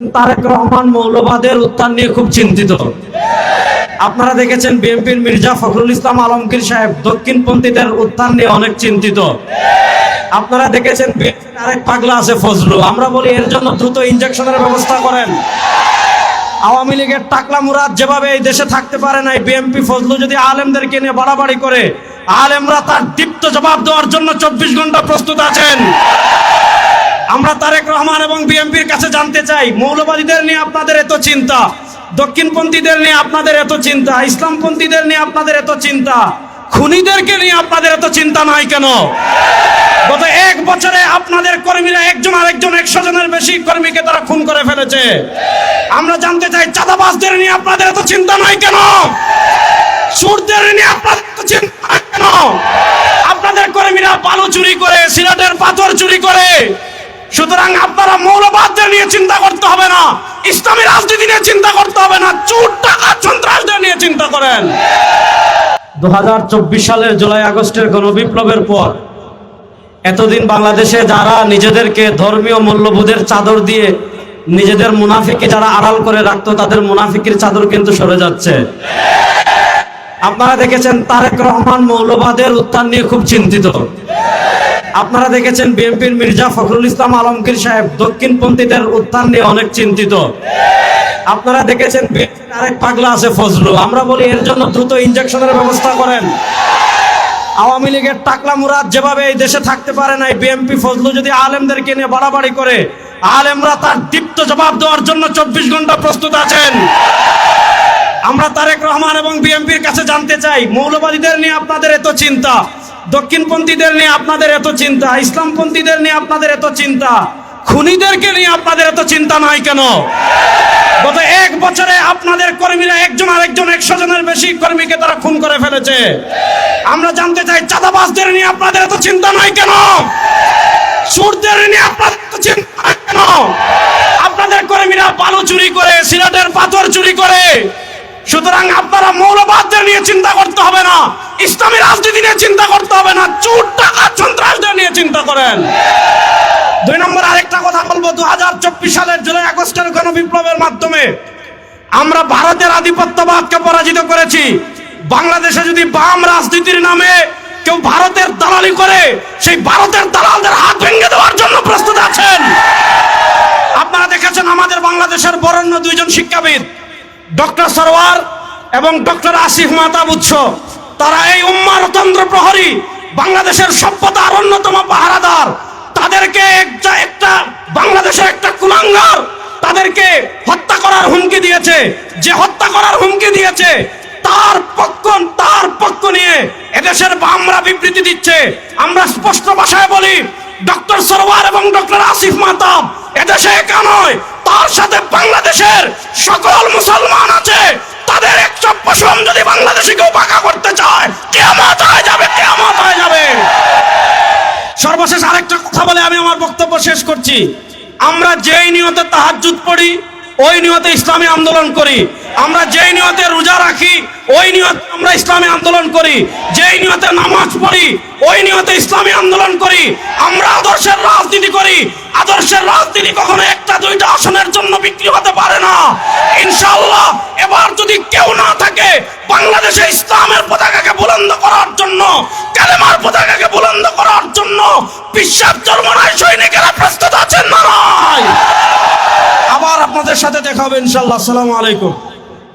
তারেক রহমান মৌলবাদের উত্থান নিয়ে খুব চিন্তিত। আপনারা দেখেছেন বিএনপির মির্জা ফখরুল ইসলাম আলমগীর সাহেব দক্ষিণপন্থীদের উত্থান নিয়ে অনেক চিন্তিত। আপনারা দেখেছেন আরেক পাগলা আছে ফজলু। আমরা বলি এর জন্য দ্রুত ইনজেকশনের ব্যবস্থা করেন। আওয়ামী লীগের টাকলা মুরাদ যেভাবে এই দেশে থাকতে পারে নাই, বিএনপি ফজলু যদি আলেমদেরকে নিয়ে বাড়াবাড়ি করে, আলেমরা তার দীপ্ত জবাব দেওয়ার জন্য চব্বিশ ঘণ্টা প্রস্তুত আছেন। আমরা তারেক রহমান এবং বিএনপির কাছে জানতে চাই, মৌলবাদীদের নিয়ে আপনাদের এত চিন্তা, দক্ষিণপন্থীদের নিয়ে আপনাদের এত চিন্তা, ইসলামপন্থীদের নিয়ে আপনাদের এত চিন্তা, খুনিদেরকে নিয়ে আপনাদের এত চিন্তা নাই কেন? গত এক বছরে আপনাদের কর্মীরা একজন আরেকজন একশো জনের বেশি কর্মীকে তারা খুন করে ফেলেছে। আমরা জানতে চাই, চাঁদাবাজদের নিয়ে আপনাদের এত চিন্তা নাই কেন? সুরদের নিয়ে আপনাদের এত চিন্তা কেন? আপনাদের কর্মীরা বালু চুরি করে, সিলেটের পাথর চুরি করে সুতরাং আপনারা মৌলবাদদের নিয়ে চিন্তা করতে হবে না। ইসলামী রাজনীতি নিয়ে চিন্তা করতে হবে না। চুর টাকা সন্ত্রাসদের নিয়ে চিন্তা করেন। দুহাজার চব্বিশ সালের জুলাই আগস্টের গণবিপ্লবের পর এতদিন বাংলাদেশে যারা নিজেদেরকে ধর্মীয় মূল্যবোধের চাদর দিয়ে নিজেদের মুনাফিকে যারা আড়াল করে রাখতো, তাদের মুনাফিকের চাদর কিন্তু সরে যাচ্ছে। আপনারা দেখেছেন তারেক রহমান মৌলবাদের উত্থান নিয়ে খুব চিন্তিত। আপনারা দেখেছেন বিএনপির মির্জা ফখরুল ইসলাম আলমগীর সাহেব দক্ষিণপন্থীদের উত্থান নিয়ে অনেক চিন্তিত। আপনারা দেখেছেন আরেক পাগলা আছে ফজলু। আমরা বলি এর জন্য দ্রুত ইনজেকশনের ব্যবস্থা করেন। আওয়ামী লীগের টাকলা মুরাদ যেভাবে এই দেশে থাকতে পারে নাই বিএনপি ফজলু যদি আলেমদেরকে নিয়ে বাড়াবাড়ি করে, আলেমরা তার দীপ্ত জবাব দেওয়ার জন্য চব্বিশ ঘণ্টা প্রস্তুত আছেন। আমরা তারেক রহমান এবং বিএনপির কাছে জানতে চাই, মৌলবাদীদের নিয়ে আপনাদের এত চিন্তা। দক্ষিণপন্থীদের নিয়ে আপনাদের এত চিন্তা, ইসলামপন্থীদের নিয়ে আপনাদের এত চিন্তা, খুনিদেরকে নিয়ে আপনাদের এত চিন্তা নাই কেন? গত এক বছরে আপনাদের কর্মীরা একজন আরেকজন একশো জনের বেশি কর্মীকে তারা খুন করে ফেলেছে। আমরা জানতে চাই চাঁদাবাসদের নিয়ে আপনাদের এত চিন্তা নাই কেন? সুরদের নিয়ে আপনাদের এত চিন্তা নাই কেন? আপনাদের কর্মীরা বালু চুরি করে সিলেটের পাথর চুরি করে। সুতরাং আপনারা মৌলবাদদের নিয়ে চিন্তা করতে হবে না। ইসলামী রাজনীতি নিয়ে চিন্তা করতে হবে না চুর টাকা সন্ত্রাসদের নিয়ে চিন্তা করেন। দুই নম্বর আরেকটা কথা বলব দু হাজার চব্বিশ সালের জুলাই আগস্টের গণবিপ্লবের মাধ্যমে আমরা ভারতের আধিপত্যবাদকে পরাজিত করেছি। বাংলাদেশে যদি বাম রাজনীতির নামে কেউ ভারতের দালালি করে, সেই ভারতের দালালদের হাত ভেঙে দেওয়ার জন্য প্রস্তুত আছেন। আপনারা দেখেছেন আমাদের বাংলাদেশের বরেণ্য দুইজন শিক্ষাবিদ, ডক্টর সরওয়ার এবং ডক্টর আসিফ মাহতাব উৎস। তারা এই উম্মার তন্ত্র প্রহরী, বাংলাদেশের সভ্যতার অন্যতম পাহারাদার। তাদেরকে একটা একটা বাংলাদেশের একটা কুলাঙ্গার তাদেরকে হত্যা করার হুমকি দিয়েছে। যে হত্যা করার হুমকি দিয়েছে, তার পক্ষ তার পক্ষ নিয়ে এদেশের বামরা বিবৃতি দিচ্ছে। আমরা স্পষ্ট ভাষায় বলি, ডক্টর সরওয়ার এবং ডক্টর আসিফ মাহতাব এদেশে একা নয়, তার সাথে বাংলাদেশের সকল মুসলমান সর্বশেষ আরেকটা কথা বলে আমি আমার বক্তব্য শেষ করছি। আমরা যেই নিয়তে তাহাজ্জুদ পড়ি, ওই নিয়তে ইসলামী আন্দোলন করি। আমরা যেই নিয়তে রোজা রাখি, ওই নিয়তে আমরা ইসলামী আন্দোলন করি। যেই নিয়তে নামাজ পড়ি, ওই নিয়তে ইসলামী আন্দোলন করি। আমরা আদর্শের রাজনীতি করি। আদর্শের রাজনীতি কখনো একটা দুইটা আসনের জন্য বিক্রি হতে পারে না। ইনশাআল্লাহ, এবার যদি কেউ না থাকে, বাংলাদেশে ইসলামের পতাকাকে বুলন্দ করার জন্য, কালেমার পতাকাকে বুলন্দ করার জন্য বিশ্বের চরমনায় সৈনিকেরা প্রস্তুত আছেন না? আবার আপনাদের সাথে দেখা হবে ইনশাআল্লাহ আসসালামু আলাইকুম